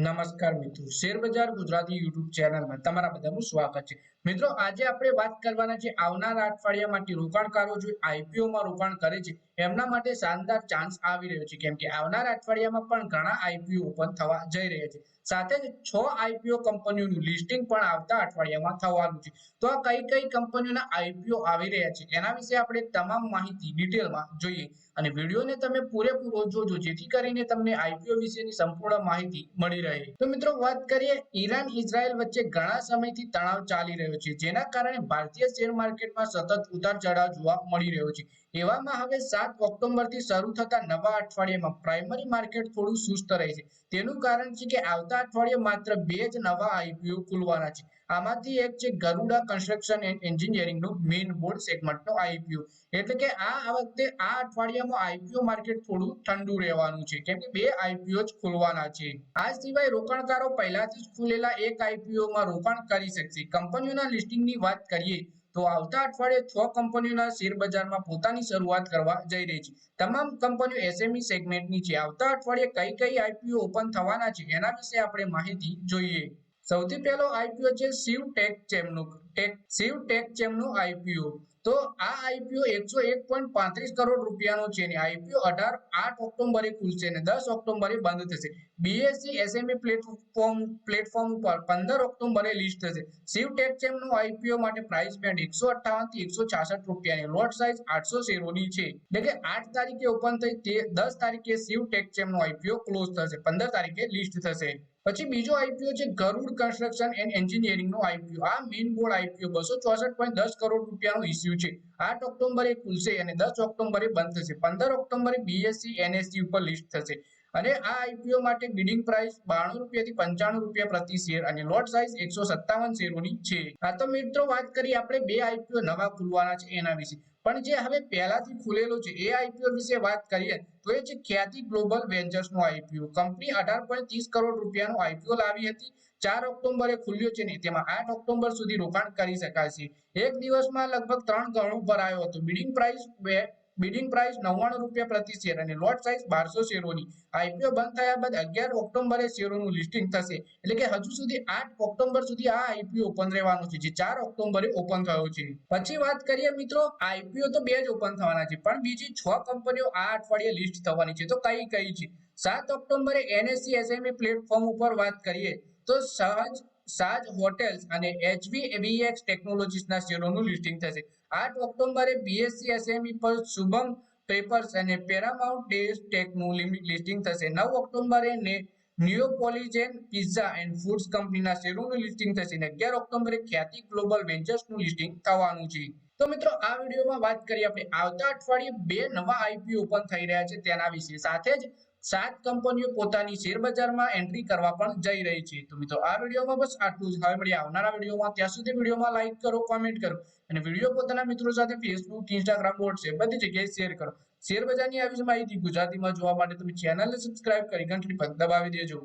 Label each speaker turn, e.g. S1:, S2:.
S1: નમસ્કાર મિત્રો. શેરબજાર ગુજરાતી યુટ્યુબ ચેનલમાં તમારા બધાનું સ્વાગત છે. મિત્રો, આજે આપણે વાત કરવાના છે આવનારા અઠવાડિયા માટે રોકાણકારો જે આઈપીઓમાં રોકાણ કરે છે, એમના માટે શાનદાર ચાન્સ આવી રહ્યો છે. કેમ કે આવનારા અઠવાડિયામાં પણ ઘણા આઈપીઓ ઓપન થવા જઈ રહ્યા છે. સાથે જ છ આઈપીઓ કંપનીઓનું લિસ્ટિંગ પણ આવતા અઠવાડિયામાં થવાનું છે. તો આ કઈ કઈ કંપનીઓના આઈપીઓ આવી રહ્યા છે, એના વિશે આપણે તમામ માહિતી ડિટેલમાં જોઈએ. અને વિડીયોને તમે પૂરેપૂરો જોજો, જેથી કરીને તમને આઈપીઓ વિશેની સંપૂર્ણ માહિતી મળી રહે. તો મિત્રો વાત કરીએ ઈરાન ઇઝરાયલ વચ્ચે ઘણા સમયથી તણાવ ચાલી રહ્યો છે. જેના કારણે ભારતીય શેર માર્કેટમાં સતત ઉતાર ચઢાવ જોવા મળી રહ્યો છે. એવામાં હવે સાત ઓક્ટોબરથી શરૂ થતા નવા અઠવાડિયામાં પ્રાઇમરી માર્કેટ થોડું સુસ્ત રહે છે. તેનું કારણ છે કે આવતા અઠવાડિયે માત્ર બે જ નવા આઈપીઓ ખુલવાના છે. આમાંથી એક છે ગરુડા કન્સ્ટ્રક્શન એન્ડ એન્જિનિયરિંગનું મેઇન બોર્ડ સેગમેન્ટનો આઈપીઓ એટલે કે આ વખતે આ અઠવાડિયામાં આઈપીઓ માર્કેટ થોડું ઠંડુ રહેવાનું છે. કેમ કે બે આઈપીઓ જ ખુલવાના છે. આ સિવાય રોકાણકારો પહેલાથી જ ખુલેલા એક આઈપીઓમાં રોકાણ કરી શકશે. કંપનીઓના લિસ્ટિંગની વાત કરીએ તો આવતા અઠવાડિયે છ કંપનીઓના શેર બજારમાં પોતાની શરૂઆત કરવા જઈ રહી છે. તમામ કંપનીઓ એસએમઈ સેગમેન્ટની છે. આવતા અઠવાડિયે કઈ કઈ આઈપીઓ ઓપન થવાના છે એના વિશે આપણે માહિતી જોઈએ. સૌથી પહેલો આઈપીઓ છે શિવ ટેક ચેમનું. ટેક, શિવ ટેક ચેમનું આઈપીઓ તો આ આઈપીઓ એકસો એક પોઈન્ટ પાંત્રીસ કરોડ રૂપિયાનો છે ને આઈપીઓ અઢાર આઠ ઓક્ટોબરે ખુલશે અને દસ ઓક્ટોબરે બંધ થશે. બીએસસી એસએમઈ પ્લેટફોર્મ પ્લેટફોર્મ ઉપર પંદર ઓક્ટોબરે લિસ્ટ થશે. શિવ ટેકચેમ ચેમનું આઈપીઓ માટે પ્રાઇસ બેન્ડ એકસો અઠાવનથી એકસો છાસઠ રૂપિયાની લોટ સાઇઝ આઠસો શેરોની છે. એટલે કે આઠ તારીખે ઓપન થઈ તે દસ તારીખે શિવ ટેક ચેમનો આઈપીઓ ક્લોઝ થશે, પંદર તારીખે લિસ્ટ થશે. પછી બીજો આઈપીઓ છે ગરુડ કન્સ્ટ્રક્શન એન્ડ એન્જિનિયરિંગ નો આઈપીઓ આ મેઇન બોર્ડ આઈપીઓ બસો ચોસઠ પોઈન્ટ દસ કરોડ રૂપિયાનો ઇસ્યુ છે. આઠ ઓક્ટોબરે ખુલશે અને દસ ઓક્ટોબરે બંધ થશે. પંદર ઓક્ટોબરે બીએસસી એનએસસી ઉપર લિસ્ટ થશે. અને આ આઈપીઓ માટે બિડિંગ પ્રાઇસ બાણું રૂપિયાથી પંચાણું રૂપિયા પ્રતિ શેર અને લોટ સાઇઝ એકસો સત્તાવન શેરોની છે. આ તો મિત્રો વાત કરીએ આપણે બે આઈપીઓ નવા ખુલવાના છે એના વિશે. પણ જે હવે પહેલાથી ખુલેલો છે, એ આઈપીઓ વિશે વાત કરીએ, તો એ છે ખ્યાતિ ગ્લોબલ વેન્ચર્સ નો આઈપીઓ કંપની અઢાર પોઈન્ટ ત્રીસ કરોડ રૂપિયાનો આઈપીઓ લાવી હતી. ચાર ઓક્ટોબરે ખુલ્યો છે ને, તેમાં આઠ ઓક્ટોબર સુધી રોકાણ કરી શકાશે એક દિવસમાં લગભગ ત્રણ ગણું ભરાયો હતો. બિડિંગ પ્રાઇસ બિડિંગ પ્રાઇસ નવ્વાણું રૂપિયા પ્રતિ શેર અને લોટ સાઇઝ બારસો શેરોની. આઈપીઓ બંધ થયા બાદ અગિયાર ઓક્ટોબરે શેરોનું લિસ્ટિંગ થશે. એટલે કે હજુ સુધી આઠ ઓક્ટોબર સુધી આ આઈપીઓ ઓપન રહેવાનું છે, જે ચાર ઓક્ટોબરે ઓપન થયો છે. પછી વાત કરીએ મિત્રો આઈપીઓ તો બે જ ઓપન થવાના છે, પણ બીજી છ કંપનીઓ આ અઠવાડિયે લિસ્ટ થવાની છે. તો કઈ કઈ છે? સાત ઓક્ટોબરે એનએસસી એસએમઈ પ્લેટફોર્મ ઉપર વાત કરીએ, તો સહજ સાજ હોટેલ્સ અને એચવી વીએક્સ ટેકનોલોજીસના શેરોનું લિસ્ટિંગ થશે. આઠ ઓક્ટોબરે બીએસસી, એસએમઈ પર શુભમ પેપર્સ અને પેરામાઉન્ટ ડેઝ ટેકનું લિસ્ટિંગ થશે. નવ ઓક્ટોબરે ને નિયોપોલિજેન પિઝા એન્ડ ફૂડ્સ કંપનીના શેરોનું લિસ્ટિંગ થશે અને અગિયાર ઓક્ટોબરે ખ્યાતિ ગ્લોબલ વેન્ચર્સનું લિસ્ટિંગ થવાનું છે. તો મિત્રો, આ વિડીયોમાં વાત કરીએ આપણે આવતા અઠવાડિયે બે નવા આઈપીઓ ઓપન થઈ રહ્યા છે તેના વિશે. સાથે જ સાત કંપનીઓ પોતાની શેરબજારમાં એન્ટ્રી કરવા પણ જઈ રહી છે. તો મિત્રો, આ વિડીયોમાં બસ આટલું જ. હવે મળીએ આવનારા વિડીયોમાં. ત્યાં સુધી વિડીયોમાં લાઈક કરો કોમેન્ટ કરો અને વીડિયો પોતાના મિત્રો સાથે ફેસબુક ઇન્સ્ટાગ્રામ વોટ્સએપ બધી જગ્યાએ શેર કરો. શેરબજારની આવી જ માહિતી ગુજરાતીમાં જોવા માટે તમે ચેનલને સબસ્ક્રાઇબ કરી, ઘંટડી પર દબાવી દેજો.